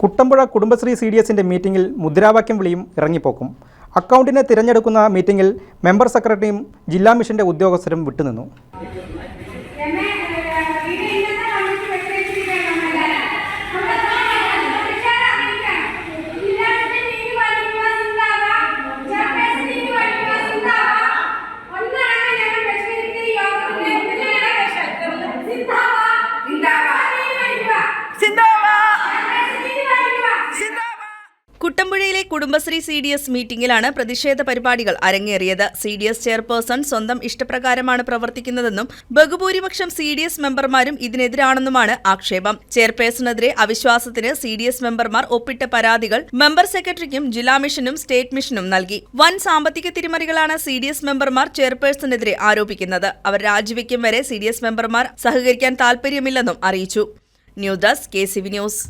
Kuttampuzha Kudumbashree C D എസിന്റെ മീറ്റിംഗിൽ മുദ്രാവാക്യം വിളിയും ഇറങ്ങിപ്പോക്കും. അക്കൗണ്ടിനെ തിരഞ്ഞെടുക്കുന്ന മീറ്റിംഗിൽ മെമ്പർ സെക്രട്ടറിയും ജില്ലാ മിഷന്റെ ഉദ്യോഗസ്ഥരും വിട്ടുനിന്നു. കുട്ടമ്പുഴയിലെ കുടുംബശ്രീ സി ഡി എസ് മീറ്റിംഗിലാണ് പ്രതിഷേധ പരിപാടികൾ അരങ്ങേറിയത്. സി ഡി എസ് ചെയർപേഴ്സൺ സ്വന്തം ഇഷ്ടപ്രകാരമാണ് പ്രവർത്തിക്കുന്നതെന്നും ബഹുഭൂരിപക്ഷം സി ഡി എസ് മെമ്പർമാരും ഇതിനെതിരാണെന്നുമാണ് ആക്ഷേപം. ചെയർപേഴ്സണെതിരെ അവിശ്വാസത്തിന് സി ഡി എസ് മെമ്പർമാർ ഒപ്പിട്ട പരാതികൾ മെമ്പർ സെക്രട്ടറിക്കും ജില്ലാ മിഷനും സ്റ്റേറ്റ് മിഷനും നൽകി. വൻ സാമ്പത്തിക തിരിമറികളാണ് സി ഡി എസ് മെമ്പർമാർ ചെയർപേഴ്സണെതിരെ ആരോപിക്കുന്നത്. അവർ രാജിവെക്കും വരെ സി ഡി എസ് മെമ്പർമാർ സഹകരിക്കാൻ താൽപര്യമില്ലെന്നും അറിയിച്ചു. News desk K C V news.